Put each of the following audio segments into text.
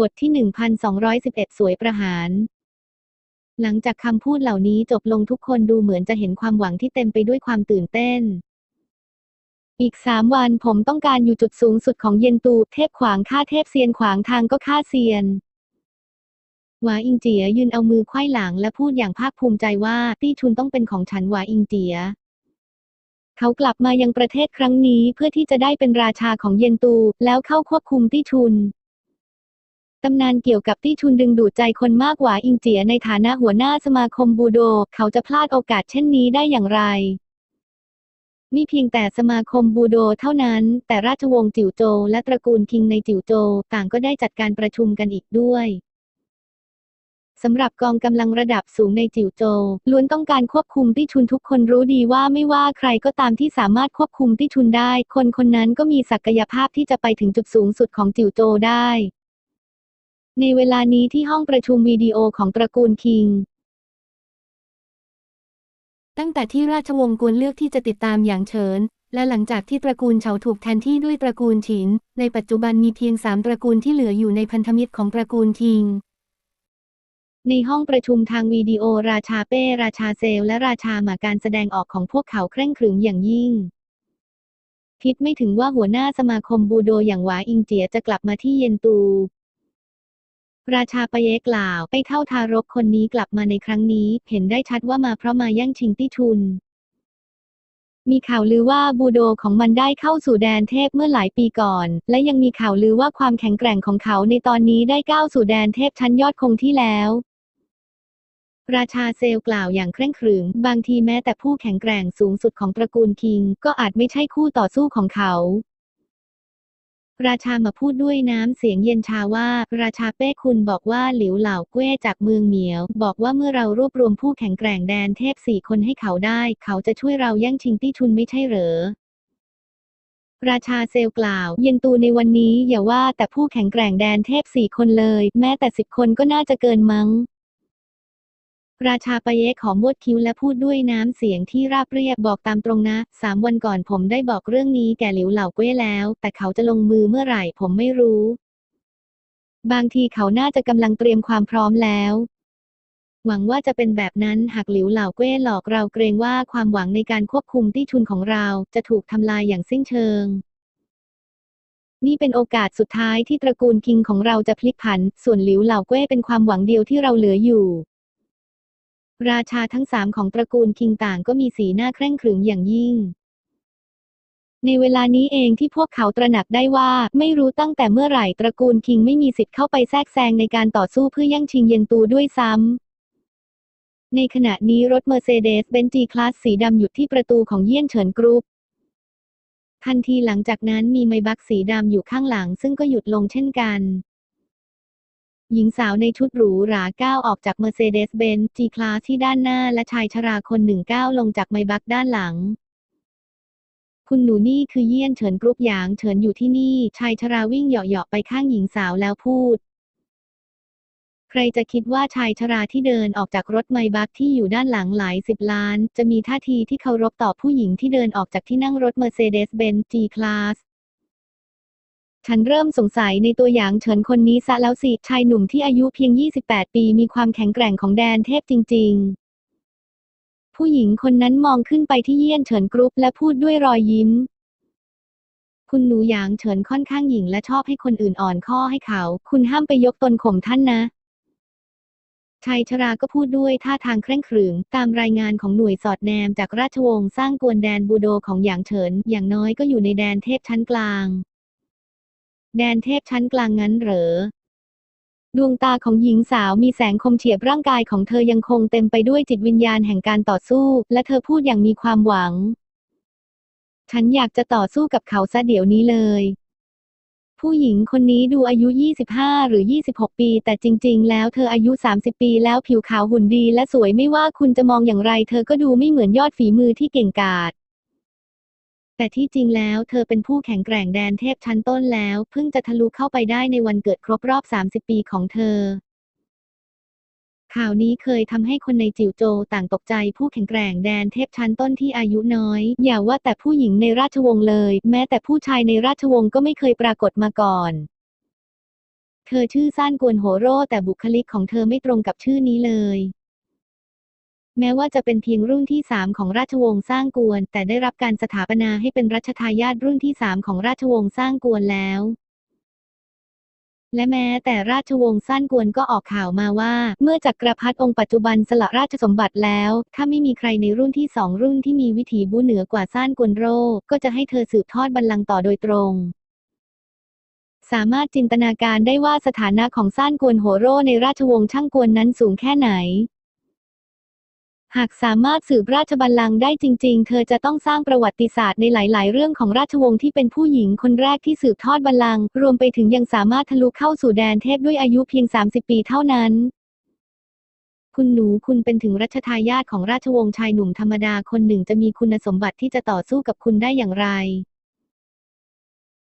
บทที่ 1211 สวยประหาร หลังจากคำพูดเหล่านี้จบลงทุกคนดูเหมือนจะเห็นความหวังที่เต็มไปด้วยความตื่นเต้น อีกสามวันผมต้องการอยู่จุดสูงสุดของเย็นตูเทพขวางฆ่าเทพเซียนขวางทางก็ฆ่าเซียนหวาอิงเจียยืนเอามือไขว้หลังและพูดอย่างภาคภูมิใจว่าตี้ชุนต้องเป็นของฉันหวาอิงเจีย เขากลับมายังประเทศครั้งนี้เพื่อที่จะได้เป็นราชาของเย็นตูแล้วเข้าควบคุมตี้ชุน ตำนานเกี่ยวกับตี้ชุนดึงดูดใจคนมากกว่าอิงเจียในฐานะหัวหน้าสมาคมบูโด เขาจะพลาดโอกาสเช่นนี้ได้อย่างไรมีเพียงแต่สมาคมบูโดเท่านั้น แต่ราชวงศ์จิ๋วโจวและตระกูลคิงในจิ๋วโจวต่างก็ได้จัดการประชุมกันอีกด้วยสำหรับกองกำลังระดับสูงในจิ๋วโจวล้วนต้องการควบคุมตี้ชุนทุกคนรู้ดีว่าไม่ว่าใครก็ตามที่สามารถควบคุมตี้ชุนได้ คนคนนั้นก็มีศักยภาพที่จะไปถึงจุดสูงสุดของจิ๋วโจวได้ ในเวลานี้ที่ห้องประชุมวิดีโอของตระกูลคิง ตั้งแต่ที่ราชวงศ์กวนเลือกที่จะติดตามอย่างเฉิน และหลังจากที่ตระกูลเฉาถูกแทนที่ด้วยตระกูลฉิน ในปัจจุบันมีเพียงสามตระกูลที่เหลืออยู่ในพันธมิตรของตระกูลคิง ในห้องประชุมทางวิดีโอราชาเป้ ราชาเซล และราชาหมาการแสดงออกของพวกเขาเคร่งขรึมอย่างยิ่งคิดไม่ถึงว่าหัวหน้าสมาคมบูโดอย่างหวาอิงเจียจะกลับมาที่เย็นตู ราชาปเยกล่าวไปเท่าทารกคนนี้กลับมาในครั้งนี้ เห็นได้ชัดว่ามาเพราะมาแย่งชิงตี้ทุน มีข่าวลือว่าบูโดของมันได้เข้าสู่แดนเทพเมื่อหลายปีก่อน และยังมีข่าวลือว่าความแข็งแกร่งของเขาในตอนนี้ได้ก้าวสู่แดนเทพชั้นยอดคงที่แล้วราชาเซลกล่าวอย่างเคร่งขรึม บางทีแม้แต่ผู้แข็งแกร่งสูงสุดของตระกูลคิง ก็อาจไม่ใช่คู่ต่อสู้ของเขา ราชามาพูดด้วยน้ำเสียงเย็นชาว่า ราชาเป้คุณบอกว่าหลิวเหล่าเก้จากเมืองเหมียว บอกว่าเมื่อเรารวบรวมผู้แข็งแกร่งแดนเทพสี่คนให้เขาได้ เขาจะช่วยเราแย่งชิงตี้ทุนไม่ใช่เหรอราชาเซลกล่าว เย็นตูในวันนี้อย่าว่าแต่ผู้แข็งแกร่งแดนเทพสี่คนเลย แม้แต่สิบคนก็น่าจะเกินมั้ง ราชาปะเยะขอมวดคิ้วและพูดด้วยน้ำเสียงที่ราบเรียบบอกตามตรงนะสามวันก่อนผมได้บอกเรื่องนี้แก่หลิวเหล่าเก้แล้ว แต่เขาจะลงมือเมื่อไหร่ผมไม่รู้ บางทีเขาน่าจะกำลังเตรียมความพร้อมแล้ว หวังว่าจะเป็นแบบนั้นหากหลิวเหล่าเก้หลอกเราเกรงว่าความหวังในการควบคุมที่ทุนของเราจะถูกทำลายอย่างสิ้นเชิงนี่เป็นโอกาสสุดท้ายที่ตระกูลคิงของเราจะพลิกผัน ส่วนหลิวเหล่าเก้เป็นความหวังเดียวที่เราเหลืออยู่ ราชาทั้งสามของตระกูลคิงต่างก็มีสีหน้าเคร่งขรึมอย่างยิ่ง ในเวลานี้เองที่พวกเขาตระหนักได้ว่าไม่รู้ตั้งแต่เมื่อไหร่ตระกูลคิงไม่มีสิทธิ์เข้าไปแทรกแซงในการต่อสู้เพื่อแย่งชิงเย็นตูด้วยซ้ำ ในขณะนี้รถเมอร์เซเดสเบนจีคลาสสีดำหยุดที่ประตูของเยี่ยนเฉินกรุ๊ปทันทีหลังจากนั้นมีไมบักสีดำอยู่ข้างหลังซึ่งก็หยุดลงเช่นกัน หญิงสาวในชุดหรูหราก้าวออกจาก Mercedes-Benz G-Class ที่ด้านหน้าและชายชราคนหนึ่งก้าวลงจากไมบักด้านหลัง คุณหนูนี่คือเยี่ยนเฉินกรุ๊ปหยางเฉินอยู่ที่นี่ ชายชราวิ่งเหาะๆไปข้างหญิงสาวแล้วพูด ใครจะคิดว่าชายชราที่เดินออกจากรถไมบักที่อยู่ด้านหลังหลายสิบล้าน จะมีท่าทีที่เคารพต่อผู้หญิงที่เดินออกจากที่นั่งรถ Mercedes-Benz G-Class ฉันเริ่มสงสัยในตัวอย่างเฉินคนนี้ซะแล้วสิ ชายหนุ่มที่อายุเพียง 28 ปีมีความแข็งแกร่งของแดนเทพจริง ๆ ผู้หญิงคนนั้นมองขึ้นไปที่เยี่ยนเฉินกรุ๊ปและพูดด้วยรอยยิ้ม คุณหนูหยางเฉินค่อนข้างหญิงและชอบให้คนอื่นอ่อนข้อให้เขา คุณห้ามไปยกตนข่มท่านนะชายชราก็พูดด้วยท่าทางเคร่งขรึมตามรายงานของหน่วยสอดแนมจากราชวงศ์สร้างกวนแดนบูโดของหยางเฉิน อย่างน้อยก็อยู่ในแดนเทพชั้นกลาง แดนเทพชั้นกลางงั้นเหรอ ดวงตาของหญิงสาวมีแสงคมเฉียบร่างกายของเธอยังคงเต็มไปด้วยจิตวิญญาณแห่งการต่อสู้ และเธอพูดอย่างมีความหวัง ฉันอยากจะต่อสู้กับเขาซะเดี๋ยวนี้เลย ผู้หญิงคนนี้ดูอายุ 25 หรือ 26 ปี แต่จริง ๆ แล้วเธออายุ 30 ปี แล้วผิวขาวหุ่นดี และสวยไม่ว่าคุณจะมองอย่างไร เธอก็ดูไม่เหมือนยอดฝีมือที่เก่งกาจ แต่ที่จริงแล้วเธอเป็นผู้แข็งแกร่งแดนเทพชั้นต้นแล้ว เพิ่งจะทะลุเข้าไปได้ในวันเกิดครบรอบ 30 ปีของเธอ ข่าวนี้เคยทำให้คนในจิวโจต่างตกใจผู้แข็งแกร่งแดนเทพชั้นต้นที่อายุน้อย อย่าว่าแต่ผู้หญิงในราชวงศ์เลย แม้แต่ผู้ชายในราชวงศ์ก็ไม่เคยปรากฏมาก่อนเธอชื่อซ่านกวนโหโร่แต่บุคลิกของเธอไม่ตรงกับชื่อนี้เลย แม้ว่าจะเป็นเพียงรุ่นที่สามของราชวงศ์สร้างกวน แต่ได้รับการสถาปนาให้เป็นรัชทายาทรุ่นที่สามของราชวงศ์สร้างกวนแล้ว และแม้แต่ราชวงศ์ซ่านกวนก็ออกข่าวมาว่า เมื่อจักรพรรดิองค์ปัจจุบันสละราชสมบัติแล้ว ถ้าไม่มีใครในรุ่นที่สองรุ่นที่มีวิถีบูเหนือกว่าซ่านกวนโร่ก็จะให้เธอสืบทอดบัลลังก์ต่อโดยตรงสามารถจินตนาการได้ว่าสถานะของซ่านกวนโหโร่ในราชวงศ์ช่างกวนนั้นสูงแค่ไหน หากสามารถสืบราชบัลลังก์ได้จริง ๆ เธอจะต้องสร้างประวัติศาสตร์ในหลาย ๆ เรื่องของราชวงศ์ที่เป็นผู้หญิงคนแรกที่สืบทอดบัลลังก์รวมไปถึงยังสามารถทะลุเข้าสู่แดนเทพด้วยอายุเพียง 30 ปีเท่านั้น คุณหนูคุณเป็นถึงรัชทายาทของราชวงศ์ชายหนุ่มธรรมดาคนหนึ่งจะมีคุณสมบัติที่จะต่อสู้กับคุณได้อย่างไร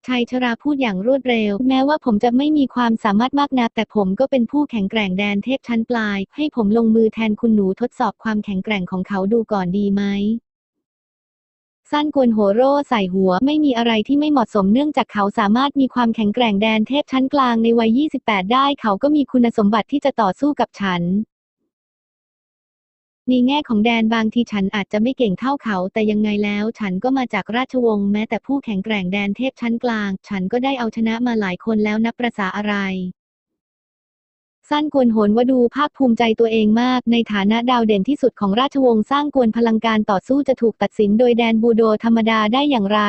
ชายชราพูดอย่างรวดเร็ว แม้ว่าผมจะไม่มีความสามารถมากนัก แต่ผมก็เป็นผู้แข็งแกร่งแดนเทพชั้นปลาย ให้ผมลงมือแทนคุณหนูทดสอบความแข็งแกร่งของเขาดูก่อนดีไหมสั้นกวนโหโร่ใส่หัวไม่มีอะไรที่ไม่เหมาะสมเนื่องจากเขาสามารถมีความแข็งแกร่งแดนเทพชั้นกลางในวัย 28 ได้เขาก็มีคุณสมบัติที่จะต่อสู้กับฉัน ในแง่ของแดนบางทีฉันอาจจะไม่เก่งเท่าเขา แต่ยังไงแล้วฉันก็มาจากราชวงศ์แม้แต่ผู้แข็งแกร่งแดนเทพชั้นกลาง ฉันก็ได้เอาชนะมาหลายคนแล้วนับประษาอะไร สั้นกวนโหนวดูภาคภูมิใจตัวเองมาก ในฐานะดาวเด่นที่สุดของราชวงศ์สร้างกวนพลังการต่อสู้จะถูกตัดสินโดยแดนบูโดธรรมดาได้อย่างไร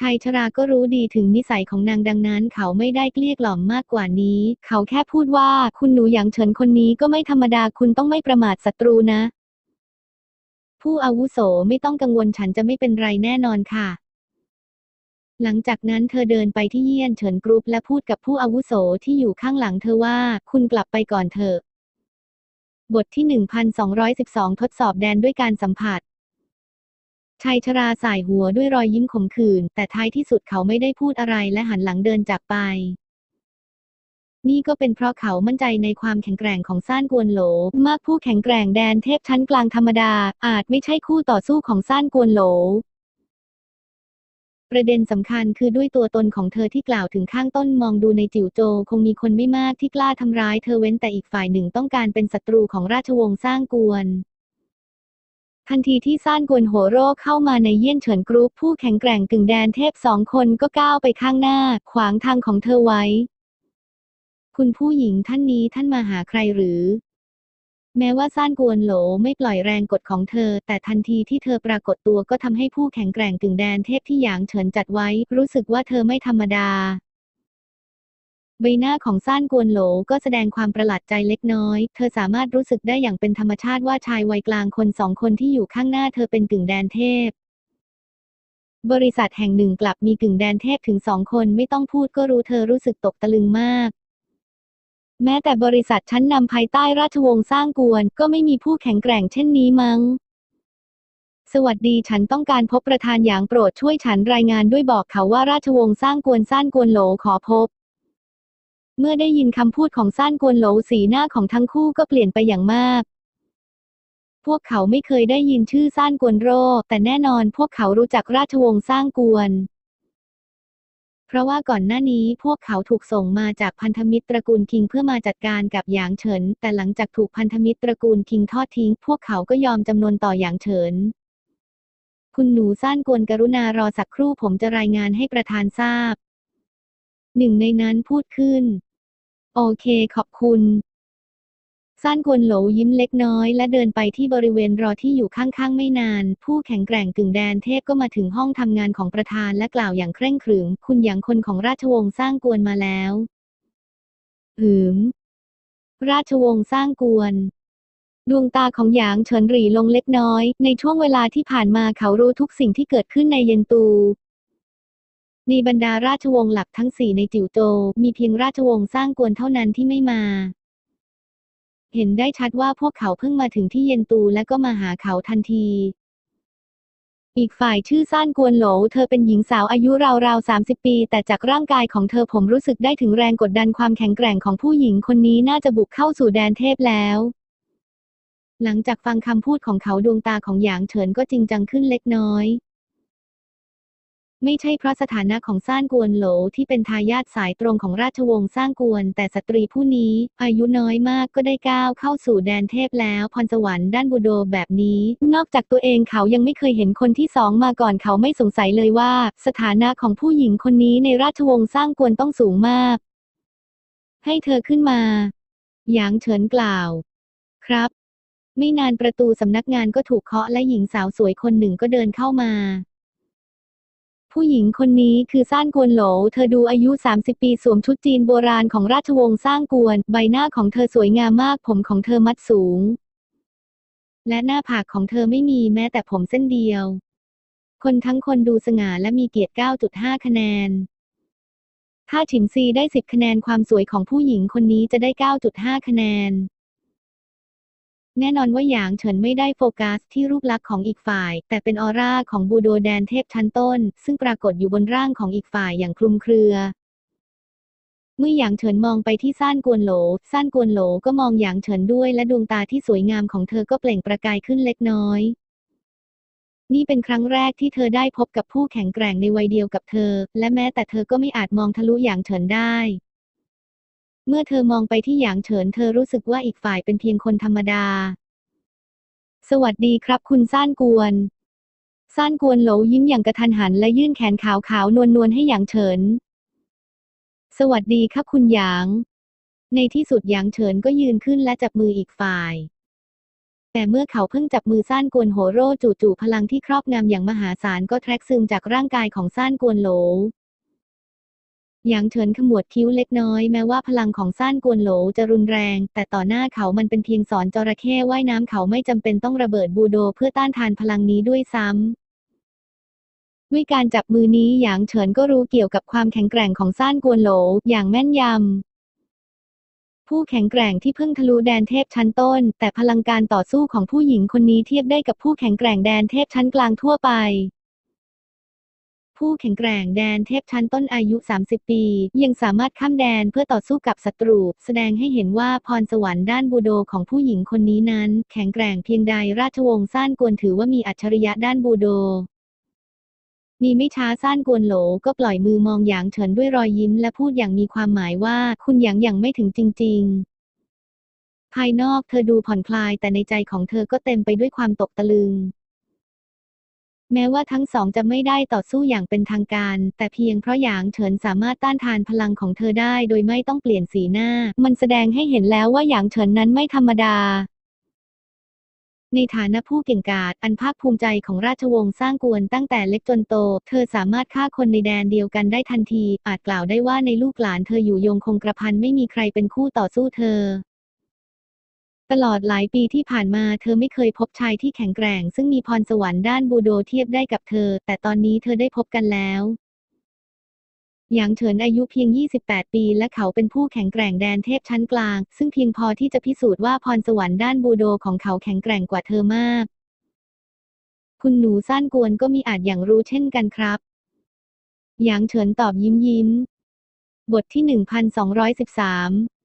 ชายชราก็รู้ดีถึงนิสัยของนางดังนั้น เขาไม่ได้เกลี้ยกล่อมมากกว่านี้ เขาแค่พูดว่าคุณหนูหยางเฉินคนนี้ก็ไม่ธรรมดาคุณต้องไม่ประมาทศัตรูนะ ผู้อาวุโสไม่ต้องกังวลฉันจะไม่เป็นไรแน่นอนค่ะ หลังจากนั้นเธอเดินไปที่เยี่ยนเฉินกรุ๊ปและพูดกับผู้อาวุโสที่อยู่ข้างหลังเธอว่า คุณกลับไปก่อนเถอะบทที่ 1212 ทดสอบแดนด้วยการสัมผัส ชายชราสายหัวด้วยรอยยิ้มขมขื่นแต่ท้ายที่สุดเขาไม่ได้พูดอะไรและหันหลังเดินจากไป นี่ก็เป็นเพราะเขามั่นใจในความแข็งแกร่งของซ่านกวนโหล มากผู้แข็งแกร่งแดนเทพชั้นกลางธรรมดา อาจไม่ใช่คู่ต่อสู้ของซ่านกวนโหลประเด็นสำคัญคือด้วยตัวตนของเธอที่กล่าวถึงข้างต้นมองดูในจิ๋วโจ คงมีคนไม่มากที่กล้าทำร้ายเธอเว้นแต่อีกฝ่ายหนึ่งต้องการเป็นศัตรูของราชวงศ์สร้างกวน ทันทีที่ซ่านกวนโหโร่เข้ามาในเยี่ยนเฉินกรุ๊ปผู้แข็งแกร่งกึ่งแดนเทพสองคนก็ก้าวไปข้างหน้า ขวางทางของเธอไว้ คุณผู้หญิงท่านนี้ท่านมาหาใครหรือ แม้ว่าซ่านกวนโหลไม่ปล่อยแรงกดของเธอ แต่ทันทีที่เธอปรากฏตัวก็ทำให้ผู้แข็งแกร่งกึ่งแดนเทพที่หยางเฉินจัดไว้ รู้สึกว่าเธอไม่ธรรมดา ใบหน้าของซ่านกวนโหลก็แสดงความประหลาดใจเล็กน้อย เธอสามารถรู้สึกได้อย่างเป็นธรรมชาติว่าชายวัยกลางคนสองคนที่อยู่ข้างหน้าเธอเป็นกึ่งแดนเทพ บริษัทแห่งหนึ่งกลับมีกึ่งแดนเทพถึงสองคนไม่ต้องพูดก็รู้เธอรู้สึกตกตะลึงมาก แม้แต่บริษัทชั้นนำภายใต้ราชวงศ์สร้างกวน ก็ไม่มีผู้แข็งแกร่งเช่นนี้มั้งสวัสดีฉันต้องการพบประธานอย่างโปรดช่วยฉันรายงานด้วยบอกเขาว่าราชวงศ์สร้างกวนซ่านกวนโหลขอพบ เมื่อได้ยินคำพูดของซ่านกวนโหลสีหน้าของทั้งคู่ก็เปลี่ยนไปอย่างมาก พวกเขาไม่เคยได้ยินชื่อซ่านกวนโร แต่แน่นอนพวกเขารู้จักราชวงศ์สร้างกวน เพราะว่าก่อนหน้านี้พวกเขาถูกส่งมาจากพันธมิตรตระกูลคิงเพื่อมาจัดการกับหยางเฉิน แต่หลังจากถูกพันธมิตรตระกูลคิงทอดทิ้ง พวกเขาก็ยอมจำนวนต่อหยางเฉินคุณหนูซ่านกวนกรุณารอสักครู่ผมจะรายงานให้ประธานทราบ หนึ่งในนั้นพูดขึ้น โอเค ขอบคุณซ่านกวนโหลยิ้มเล็กน้อย และเดินไปที่บริเวณรอที่อยู่ข้างๆ ไม่นาน ผู้แข็งแกร่งกึ่งแดนเทพก็มาถึงห้องทำงานของประธานและกล่าวอย่างเคร่งขรึม คุณหยางคนของราชวงศ์สร้างกวนมาแล้วหืม ราชวงศ์สร้างกวนดวงตาของหยางเฉินหรี่ลงเล็กน้อย ในช่วงเวลาที่ผ่านมาเขารู้ทุกสิ่งที่เกิดขึ้นในเย็นตู ในบรรดาราชวงศ์หลักทั้งสี่ในจิ๋วโจ มีเพียงราชวงศ์สร้างกวนเท่านั้นที่ไม่มา เห็นได้ชัดว่าพวกเขาเพิ่งมาถึงที่เย็นตูและก็มาหาเขาทันที อีกฝ่ายชื่อซ่านกวนโหล เธอเป็นหญิงสาวอายุราวๆ30ปี แต่จากร่างกายของเธอผมรู้สึกได้ถึงแรงกดดันความแข็งแกร่งของผู้หญิงคนนี้น่าจะบุกเข้าสู่แดนเทพแล้วหลังจากฟังคำพูดของเขาดวงตาของหยางเฉินก็จริงจังขึ้นเล็กน้อย ไม่ใช่เพราะสถานะของซ่านกวนโหลที่เป็นทายาทสายตรงของราชวงศ์ซ่างกวน แต่สตรีผู้นี้ อายุน้อยมากก็ได้ก้าวเข้าสู่แดนเทพแล้วพรสวรรค์ด้านบูโดแบบนี้ นอกจากตัวเองเขายังไม่เคยเห็นคนที่สองมาก่อนเขาไม่สงสัยเลยว่า สถานะของผู้หญิงคนนี้ในราชวงศ์ซ่างกวนต้องสูงมาก ให้เธอขึ้นมาหยางเฉินกล่าว ครับ ไม่นานประตูสำนักงานก็ถูกเคาะและหญิงสาวสวยคนหนึ่งก็เดินเข้ามา ผู้หญิงคนนี้คือซ่านกวนโหล เธอดูอายุ 30 ปีสวมชุดจีนโบราณของราชวงศ์ซ่างกวน ใบหน้าของเธอสวยงามมากผมของเธอมัดสูง และหน้าผากของเธอไม่มีแม้แต่ผมเส้นเดียว คนทั้งคนดูสง่าและมีเกียรติ 9.5 คะแนน ถ้าฉิมซีได้ 10 คะแนนความสวยของผู้หญิงคนนี้จะได้ 9.5 คะแนน แน่นอนว่าหยางเฉินไม่ได้โฟกัสที่รูปลักษณ์ของอีกฝ่าย แต่เป็นออร่าของบูโดแดนเทพชั้นต้น ซึ่งปรากฏอยู่บนร่างของอีกฝ่ายอย่างคลุมเครือ เมื่อหยางเฉินมองไปที่ซ่านกวนโหลซ่านกวนโหลก็มองหยางเฉินด้วยและดวงตาที่สวยงามของเธอก็เปล่งประกายขึ้นเล็กน้อย นี่เป็นครั้งแรกที่เธอได้พบกับผู้แข็งแกร่งในวัยเดียวกับเธอ และแม้แต่เธอก็ไม่อาจมองทะลุหยางเฉินได้ เมื่อเธอมองไปที่หยางเฉินเธอรู้สึกว่าอีกฝ่ายเป็นเพียงคนธรรมดา สวัสดีครับคุณซ่านกวนซ่านกวนโหลยิ้มอย่างกระทันหันและยื่นแขนขาวขาวนวลนวลๆให้หยางเฉิน สวัสดีครับคุณหยาง ในที่สุดหยางเฉินก็ยืนขึ้นและจับมืออีกฝ่าย แต่เมื่อเขาเพิ่งจับมือซ่านกวนโหโร่จู่ๆพลังที่ครอบงำอย่างมหาศาลก็แทรกซึมจากร่างกายของซ่านกวนโหล หยางเฉินขมวดคิ้วเล็กน้อยแม้ว่าพลังของซ่านกวนโหลจะรุนแรง แต่ต่อหน้าเขามันเป็นเพียงสอนจระเข้ว่ายน้ำเขาไม่จำเป็นต้องระเบิดบูโดเพื่อต้านทานพลังนี้ด้วยซ้ำด้วยการจับมือนี้หยางเฉินก็รู้เกี่ยวกับความแข็งแกร่งของซ่านกวนโหลอย่างแม่นยำผู้แข็งแกร่งที่เพิ่งทะลุแดนเทพชั้นต้น แต่พลังการต่อสู้ของผู้หญิงคนนี้เทียบได้กับผู้แข็งแกร่งแดนเทพชั้นกลางทั่วไป ผู้แข็งแกร่งแดนเทพชั้นต้นอายุ 30 ปี ยังสามารถข้ามแดนเพื่อต่อสู้กับศัตรู แสดงให้เห็นว่าพรสวรรค์ด้านบูโดของผู้หญิงคนนี้นั้น แข็งแกร่งเพียงใดราชวงศ์ซ่านกวนถือว่ามีอัจฉริยะด้านบูโดมีไม่ช้าซ่านกวนโหลก็ปล่อยมือมองหยางเฉินด้วยรอยยิ้มและพูดอย่างมีความหมายว่าคุณหยางยังไม่ถึงจริง ๆ ภายนอกเธอดูผ่อนคลายแต่ในใจของเธอก็เต็มไปด้วยความตกตะลึง แม้ว่าทั้งสองจะไม่ได้ต่อสู้อย่างเป็นทางการ แต่เพียงเพราะหยางเฉินสามารถต้านทานพลังของเธอได้โดยไม่ต้องเปลี่ยนสีหน้า มันแสดงให้เห็นแล้วว่าหยางเฉินนั้นไม่ธรรมดา ในฐานะผู้เก่งกาจอันภาคภูมิใจของราชวงศ์สร้างกวนตั้งแต่เล็กจนโต เธอสามารถฆ่าคนในแดนเดียวกันได้ทันที อาจกล่าวได้ว่าในลูกหลานเธออยู่ยงคงกระพันไม่มีใครเป็นคู่ต่อสู้เธอ ตลอดหลายปีที่ผ่านมาเธอไม่เคยพบชายที่แข็งแกร่ง ซึ่งมีพรสวรรค์ด้านบูโดเทียบได้กับเธอ แต่ตอนนี้เธอได้พบกันแล้วหยางเฉินอายุเพียง 28 ปี และเขาเป็นผู้แข็งแกร่งแดนเทพชั้นกลาง ซึ่งเพียงพอที่จะพิสูจน์ว่าพรสวรรค์ด้านบูโดของเขาแข็งแกร่งกว่าเธอมาก คุณหนูซ่านกวนก็มีอาจอย่างรู้เช่นกันครับหยางเฉินตอบยิ้มยิ้ม บทที่ 1213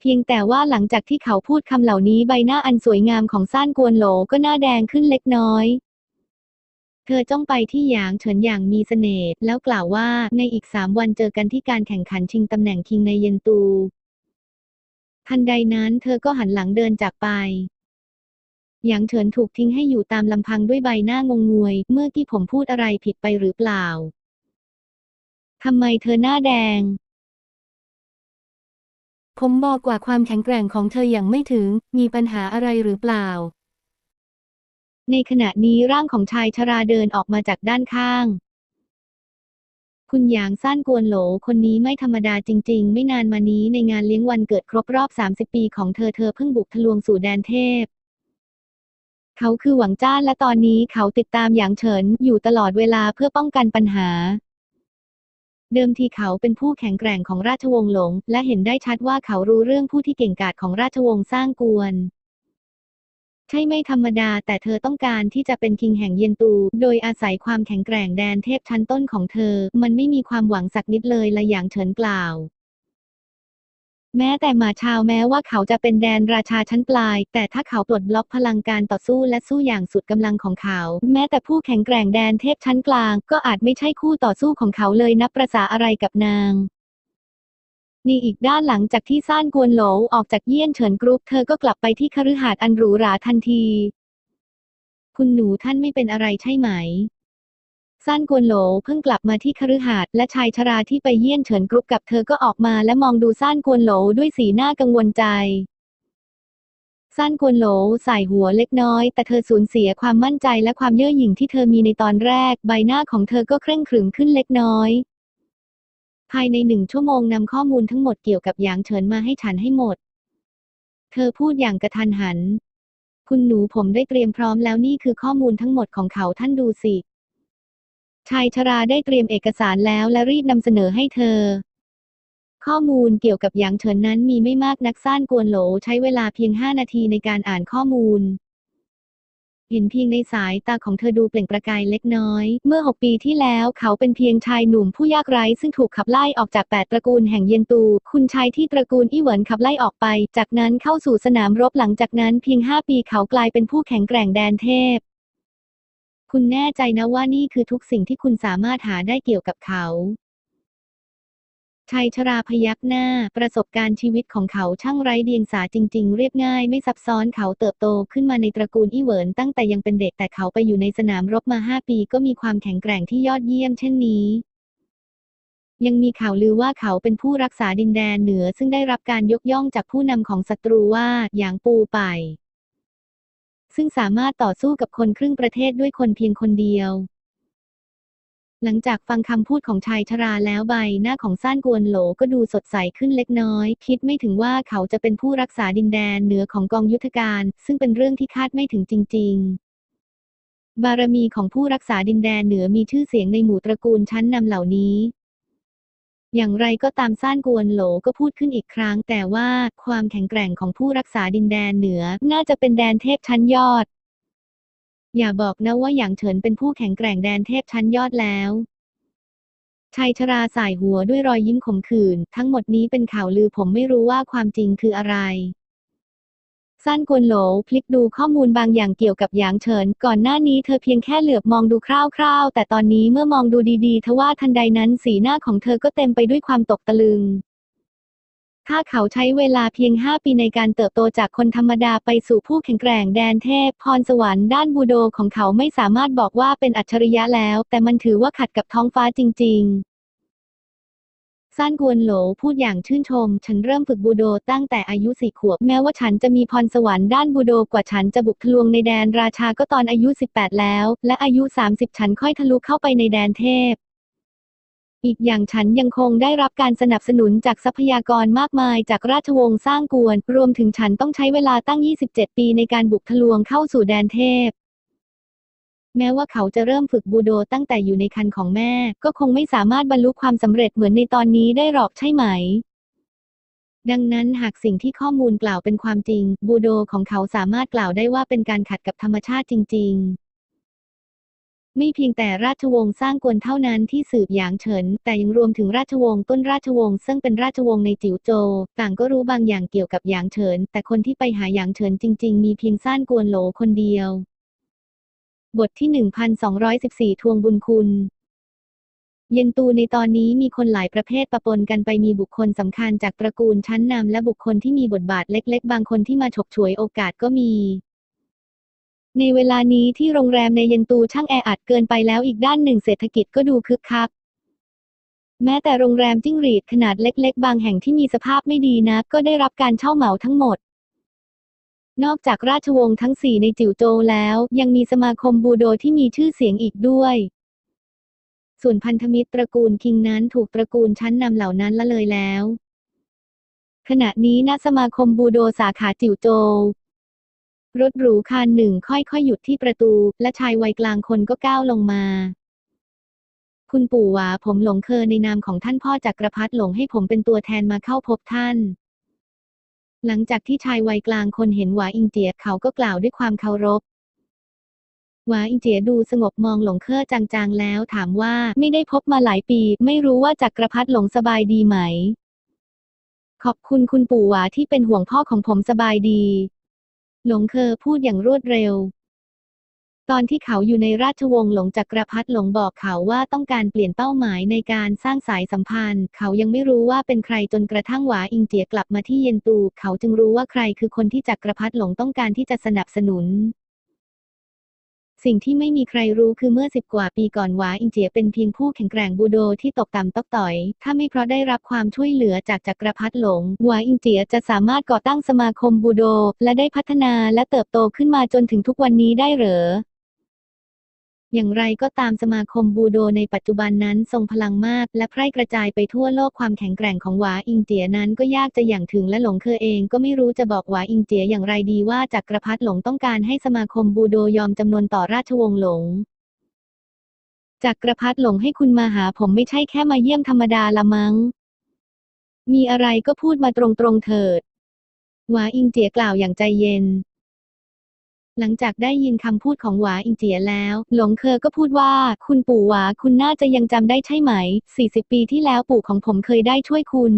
เพียงแต่ว่าหลังจากที่เขาพูดคำเหล่านี้ใบหน้าอันสวยงามของซ่านกวนโหลก็หน้าแดงขึ้นเล็กน้อย เธอจ้องไปที่หยางเฉินอย่างมีเสน่ห์แล้วกล่าวว่าในอีกสามวันเจอกันที่การแข่งขันชิงตำแหน่งคิงในเยนตู ทันใดนั้นเธอก็หันหลังเดินจากไปหยางเฉินถูกทิ้งให้อยู่ตามลำพังด้วยใบหน้างงงวย เมื่อกี้ผมพูดอะไรผิดไปหรือเปล่าทำไมเธอหน้าแดง ผมบอกกว่าความแข็งแกร่งของเธออย่างไม่ถึง มีปัญหาอะไรหรือเปล่า ในขณะนี้ร่างของชายชราเดินออกมาจากด้านข้าง คุณหยางซ่านกวนโหลคนนี้ไม่ธรรมดาจริง ๆ ไม่นานมานี้ในงานเลี้ยงวันเกิดครบรอบ 30 ปีของเธอเธอเพิ่งบุกทะลวงสู่แดนเทพเขาคือหวังจ้านและตอนนี้เขาติดตามหยางเฉินอยู่ตลอดเวลาเพื่อป้องกันปัญหา เดิมทีเขาเป็นผู้แข็งแกร่งของราชวงศ์หลง และเห็นได้ชัดว่าเขารู้เรื่องผู้ที่เก่งกาจของราชวงศ์สร้างกวน ใช่ไม่ธรรมดาแต่เธอต้องการที่จะเป็นคิงแห่งเย็นตู โดยอาศัยความแข็งแกร่งแดนเทพชั้นต้นของเธอ มันไม่มีความหวังสักนิดเลยละอย่างเฉินกล่าว แม้แต่หมาชาวแม้ว่าเขาจะเป็นแดนราชาชั้นปลาย แต่ถ้าเขาปลดล็อกพลังการต่อสู้และสู้อย่างสุดกำลังของเขา แม้แต่ผู้แข็งแกร่งแดนเทพชั้นกลาง ก็อาจไม่ใช่คู่ต่อสู้ของเขาเลยนับประษาอะไรกับนางนี่อีกด้านหลังจากที่ซ่านกวนโหลออกจากเยี่ยนเฉินกรุ๊ปเธอก็กลับไปที่คฤหาสน์อันหรูหราทันที คุณหนูท่านไม่เป็นอะไรใช่ไหม ซ่านกวนโหลเพิ่งกลับมาที่คฤหาสน์และชายชราที่ไปเยี่ยนเฉินกรุ๊ปกับเธอก็ออกมาและมองดูซ่านกวนโหลด้วยสีหน้ากังวลใจซ่านกวนโหลใส่หัวเล็กน้อย แต่เธอสูญเสียความมั่นใจและความเย่อหยิ่งที่เธอมีในตอนแรก ใบหน้าของเธอก็เคร่งขรึมขึ้นเล็กน้อย ภายในหนึ่งชั่วโมงนำข้อมูลทั้งหมดเกี่ยวกับหยางเฉินมาให้ฉันให้หมด เธอพูดอย่างกระทันหัน คุณหนูผมได้เตรียมพร้อมแล้วนี่คือข้อมูลทั้งหมดของเขาท่านดูสิ ชายชราได้เตรียมเอกสารแล้วและรีบนำเสนอให้เธอ ข้อมูลเกี่ยวกับหยางเฉินนั้นมีไม่มากนักซ่านกวนโหลใช้เวลาเพียงห้านาทีในการอ่านข้อมูลเห็นเพียงในสายตาของเธอดูเปล่งประกายเล็กน้อย เมื่อหกปีที่แล้วเขาเป็นเพียงชายหนุ่มผู้ยากไร้ซึ่งถูกขับไล่ออกจากแปดตระกูลแห่งเยนตู คุณชายที่ตระกูลอี้เหวินขับไล่ออกไป จากนั้นเข้าสู่สนามรบหลังจากนั้นเพียงห้าปีเขากลายเป็นผู้แข็งแกร่งแดนเทพ คุณแน่ใจนะว่านี่คือทุกสิ่งที่คุณสามารถหาได้เกี่ยวกับเขาชายชราพยักหน้า ประสบการณ์ชีวิตของเขาช่างไร้เดียงสาจริง ๆ เรียบง่ายไม่ซับซ้อนเขาเติบโตขึ้นมาในตระกูลอี้เหวินตั้งแต่ยังเป็นเด็กแต่เขาไปอยู่ในสนามรบมาห้าปีก็มีความแข็งแกร่งที่ยอดเยี่ยมเช่นนี้ ยังมีข่าวลือว่าเขาเป็นผู้รักษาดินแดนเหนือซึ่งได้รับการยกย่องจากผู้นำของศัตรูว่าหยางปูไป ซึ่งสามารถต่อสู้กับคนครึ่งประเทศด้วยคนเพียงคนเดียว หลังจากฟังคำพูดของชายชราแล้วใบหน้าของซ่านกวนโหลก็ดูสดใสขึ้นเล็กน้อย คิดไม่ถึงว่าเขาจะเป็นผู้รักษาดินแดนเหนือของกองยุทธการ ซึ่งเป็นเรื่องที่คาดไม่ถึงจริง ๆบารมีของผู้รักษาดินแดนเหนือมีชื่อเสียงในหมู่ตระกูลชั้นนำเหล่านี้ อย่างไรก็ตามซ่านกวนโหลก็พูดขึ้นอีกครั้ง แต่ว่าความแข็งแกร่งของผู้รักษาดินแดนเหนือ น่าจะเป็นแดนเทพชั้นยอด อย่าบอกนะว่าหยางเฉินเป็นผู้แข็งแกร่งแดนเทพชั้นยอดแล้วชายชราสายหัวด้วยรอยยิ้มขมขื่นทั้งหมดนี้เป็นข่าวลือผมไม่รู้ว่าความจริงคืออะไร ซ่านกวนโหลพลิกดูข้อมูลบางอย่างเกี่ยวกับหยางเฉิน ก่อนหน้านี้เธอเพียงแค่เหลือบมองดูคร่าวๆ แต่ตอนนี้เมื่อมองดูดีๆทว่าทันใดนั้นสีหน้าของเธอก็เต็มไปด้วยความตกตะลึง ถ้าเขาใช้เวลาเพียง 5 ปีในการเติบโตจากคนธรรมดาไปสู่ผู้แข็งแกร่งแดนเทพ พรสวรรค์ด้านบูโดของเขาไม่สามารถบอกว่าเป็นอัจฉริยะแล้ว แต่มันถือว่าขัดกับท้องฟ้าจริง ๆ ซ่านกวนโหลพูดอย่างชื่นชม ฉันเริ่มฝึกบูโดตั้งแต่อายุสี่ขวบ แม้ว่าฉันจะมีพรสวรรค์ด้านบูโดกว่าฉันจะบุกทะลวงในแดนราชาก็ตอนอายุ 18 แล้ว และอายุ 30 ฉันค่อยทะลุเข้าไปในแดนเทพ อีกอย่างฉันยังคงได้รับการสนับสนุนจากทรัพยากรมากมายจากราชวงศ์สร้างกวน รวมถึงฉันต้องใช้เวลาตั้ง 27 ปีในการบุกทะลวงเข้าสู่แดนเทพ แม้ว่าเขาจะเริ่มฝึกบูโดตั้งแต่อยู่ในครรภ์ของแม่ ก็คงไม่สามารถบรรลุความสำเร็จเหมือนในตอนนี้ได้หรอกใช่ไหม ดังนั้นหากสิ่งที่ข้อมูลกล่าวเป็นความจริง บูโดของเขาสามารถกล่าวได้ว่าเป็นการขัดกับธรรมชาติจริง ๆไม่เพียงแต่ราชวงศ์สร้างกวนเท่านั้นที่สืบหยางเฉิน แต่ยังรวมถึงราชวงศ์ต้นราชวงศ์ซึ่งเป็นราชวงศ์ในจิ๋วโจ ต่างก็รู้บางอย่างเกี่ยวกับหยางเฉิน แต่คนที่ไปหาหยางเฉินจริง ๆ มีเพียงซ่านกวนโหลคนเดียว บทที่ 1214 ทวงบุญคุณ เยนตูในตอนนี้มีคนหลายประเภทปะปนกันไปมีบุคคลสำคัญจากตระกูลชั้นนำและบุคคลที่มีบทบาทเล็ก ๆ บางคนที่มาฉกฉวยโอกาสก็มี ในเวลานี้ที่โรงแรมในเยนตูช่างแออัดเกินไปแล้วอีกด้านหนึ่งเศรษฐกิจก็ดูคึกคัก แม้แต่โรงแรมจิ้งหรีดขนาดเล็ก ๆ บางแห่งที่มีสภาพไม่ดีนะก็ได้รับการเช่าเหมาทั้งหมด นอกจากราชวงศ์ทั้งสี่ในจิ๋วโจวแล้ว ยังมีสมาคมบูโดที่มีชื่อเสียงอีกด้วย ส่วนพันธมิตรตระกูลคิงนั้นถูกตระกูลชั้นนำเหล่านั้นละเลยแล้ว ขณะนี้ณสมาคมบูโดสาขาจิ๋วโจวรถหรูคันหนึ่งค่อยๆหยุดที่ประตู และชายวัยกลางคนก็ก้าวลงมา คุณปู่หวาผมหลงเคอในนามของท่านพ่อจักรพรรดิหลงให้ผมเป็นตัวแทนมาเข้าพบท่าน หลังจากที่ชายวัยกลางคนเห็นหวาอิงเจียเขาก็กล่าวด้วยความเคารพหวาอิงเจียดูสงบมองหลงเคอจางๆแล้วถามว่าไม่ได้พบมาหลายปี ไม่รู้ว่าจักรพรรดิหลงสบายดีไหม ขอบคุณคุณปู่หวาที่เป็นห่วงพ่อของผมสบายดี หลงเคอพูดอย่างรวดเร็ว ตอนที่เขาอยู่ในราชวงศ์หลงจักรพรรดิหลงบอกเขาว่าต้องการเปลี่ยนเป้าหมายในการสร้างสายสัมพันธ์ เขายังไม่รู้ว่าเป็นใครจนกระทั่งหวาอิงเจียกลับมาที่เย็นตู เขาจึงรู้ว่าใครคือคนที่จักรพรรดิหลงต้องการที่จะสนับสนุน สิ่งที่ไม่มีใครรู้คือเมื่อสิบกว่าปีก่อนหวาอิงเจียเป็นเพียงผู้แข็งแกร่งบูโดที่ตกต่ำตอกต่อย ถ้าไม่เพราะได้รับความช่วยเหลือจากจักรพรรดิหลงหวาอิงเจียจะสามารถก่อตั้งสมาคมบูโด และได้พัฒนาและเติบโตขึ้นมาจนถึงทุกวันนี้ได้เหรอ อย่างไรก็ตามสมาคมบูโดในปัจจุบันนั้นทรงพลังมาก และแพร่กระจายไปทั่วโลกความแข็งแกร่งของหวาอิงเจียนั้นก็ยากจะอย่างถึงและหลงเคอเองก็ไม่รู้จะบอกหวาอิงเจียอย่างไรดีว่าจักรพรรดิหลงต้องการให้สมาคมบูโดยอมจำนวนต่อราชวงศ์หลงจักรพรรดิหลงให้คุณมาหาผมไม่ใช่แค่มาเยี่ยมธรรมดาละมัง้ง มีอะไรก็พูดมาตรงๆเถิดหวาอิงเจียกล่าวอย่างใจเย็น หลังจากได้ยินคำพูดของหวาอิงเจียแล้ว หลงเคอก็พูดว่า คุณปู่หวาคุณน่าจะยังจำได้ใช่ไหม 40 ปีที่แล้วปู่ของผมเคยได้ช่วยคุณ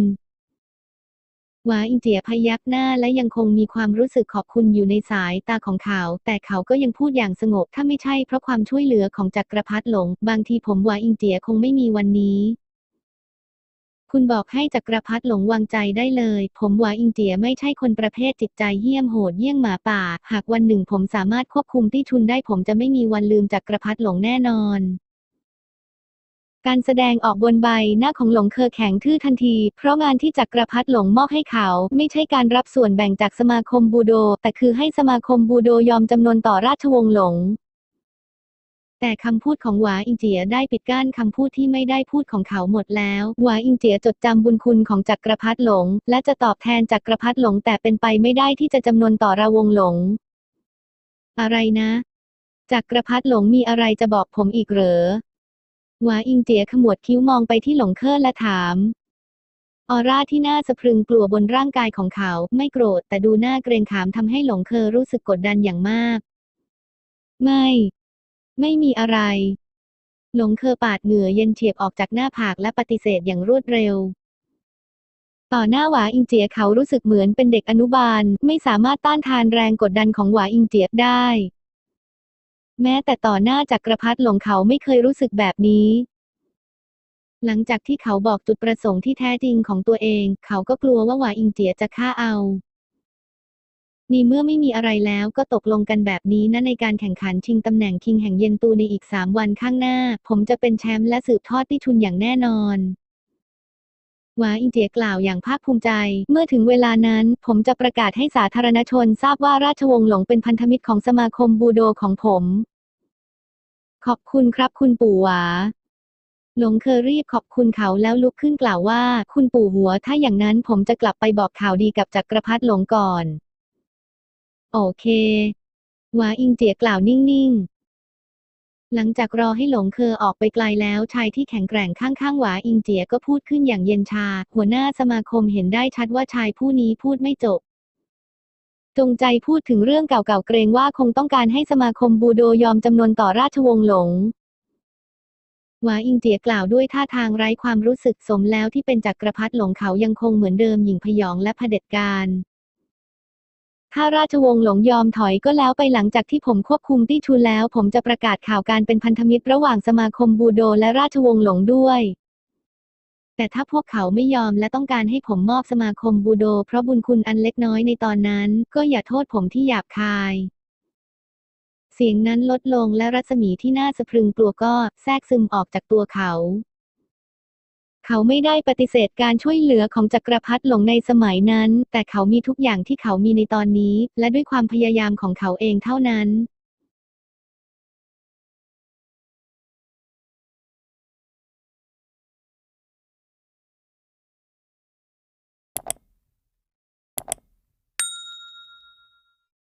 หวาอิงเจียพยักหน้าและยังคงมีความรู้สึกขอบคุณอยู่ในสายตาของเขา แต่เขาก็ยังพูดอย่างสงบถ้าไม่ใช่เพราะความช่วยเหลือของจักรพรรดิหลง บางทีผมหวาอิงเจียคงไม่มีวันนี้ คุณบอกให้จักรพรรดิหลงวางใจได้เลย ผมหวาอิงเจียไม่ใช่คนประเภทจิตใจเหี้ยมโหดเยี่ยงหมาป่า หากวันหนึ่งผมสามารถควบคุมที่ชุนได้ผมจะไม่มีวันลืมจักรพรรดิหลงแน่นอน การแสดงออกบนใบหน้าของหลงเคอแข็งทื่อทันที เพราะงานที่จักรพรรดิหลงมอบให้เขา ไม่ใช่การรับส่วนแบ่งจากสมาคมบูโด แต่คือให้สมาคมบูโดยอมจำนวนต่อราชวงศ์หลง แต่คำพูดของหวาอิงเจียได้ปิดกั้นคำพูดที่ไม่ได้พูดของเขาหมดแล้ว หวาอิงเจียจดจำบุญคุณของจักรพรรดิหลง และจะตอบแทนจักรพรรดิหลงแต่เป็นไปไม่ได้ที่จะจำนวนต่อระวงหลง อะไรนะจักรพรรดิหลงมีอะไรจะบอกผมอีกเหรอหวาอิงเจียขมวดคิ้วมองไปที่หลงเคอและถาม ออร่าที่น่าสะพรึงกลัวบนร่างกายของเขาไม่โกรธแต่ดูน่าเกรงขามทำให้หลงเคอรู้สึกกดดันอย่างมาก ไม่ ไม่มีอะไร หลงเคอปาดเหงื่อเย็นเฉียบออกจากหน้าผากและปฏิเสธอย่างรวดเร็ว ต่อหน้าหวาอิงเจียเขารู้สึกเหมือนเป็นเด็กอนุบาล ไม่สามารถต้านทานแรงกดดันของหวาอิงเจียได้ แม้แต่ต่อหน้าจักรพรรดิหลงเขาไม่เคยรู้สึกแบบนี้หลังจากที่เขาบอกจุดประสงค์ที่แท้จริงของตัวเอง เขาก็กลัวว่าหวาอิงเจียจะฆ่าเอา นี่เมื่อไม่มีอะไรแล้วก็ตกลงกันแบบนี้นะในการแข่งขันชิงตำแหน่งคิงแห่งเย็นตูในอีกสามวันข้างหน้า ผมจะเป็นแชมป์และสืบทอดที่ทุนอย่างแน่นอนหวาอิงเจียกล่าวอย่างภาคภูมิใจ เมื่อถึงเวลานั้น ผมจะประกาศให้สาธารณชนทราบว่าราชวงศ์หลงเป็นพันธมิตรของสมาคมบูโดของผม ขอบคุณครับคุณปู่หวาหลงเคอรีบขอบคุณเขาแล้วลุกขึ้นกล่าวว่า คุณปู่หัว ถ้าอย่างนั้นผมจะกลับไปบอกข่าวดีกับจักรพรรดิหลงก่อน โอเค หวาอิงเจียกล่าวนิ่งๆ หลังจากรอให้หลงเคอออกไปไกลแล้วชายที่แข็งแกร่งข้างๆ หวาอิงเจียก็พูดขึ้นอย่างเย็นชา หัวหน้าสมาคมเห็นได้ชัดว่าชายผู้นี้พูดไม่จบ จงใจพูดถึงเรื่องเก่าๆ เกรงว่าคงต้องการให้สมาคมบูโดยอมจำนวนต่อราชวงศ์หลงหวาอิงเจียกล่าวด้วยท่าทางไร้ความรู้สึกสมแล้วที่เป็นจักรพรรดิหลงเขายังคงเหมือนเดิมหยิ่งพยองและเผด็จการ ถ้าราชวงศ์หลงยอมถอยก็แล้วไปหลังจากที่ผมควบคุมตี้ชุนแล้ว ผมจะประกาศข่าวการเป็นพันธมิตรระหว่างสมาคมบูโดและราชวงศ์หลงด้วย แต่ถ้าพวกเขาไม่ยอมและต้องการให้ผมมอบสมาคมบูโด เพราะบุญคุณอันเล็กน้อยในตอนนั้น ก็อย่าโทษผมที่หยาบคาย เสียงนั้นลดลงและรัศมีที่น่าสะพรึงกลัวก็แทรกซึมออกจากตัวเขา เขาไม่ได้ปฏิเสธการช่วยเหลือของจักรพรรดิหลงในสมัยนั้น แต่เขามีทุกอย่างที่เขามีในตอนนี้ และด้วยความพยายามของเขาเองเท่านั้น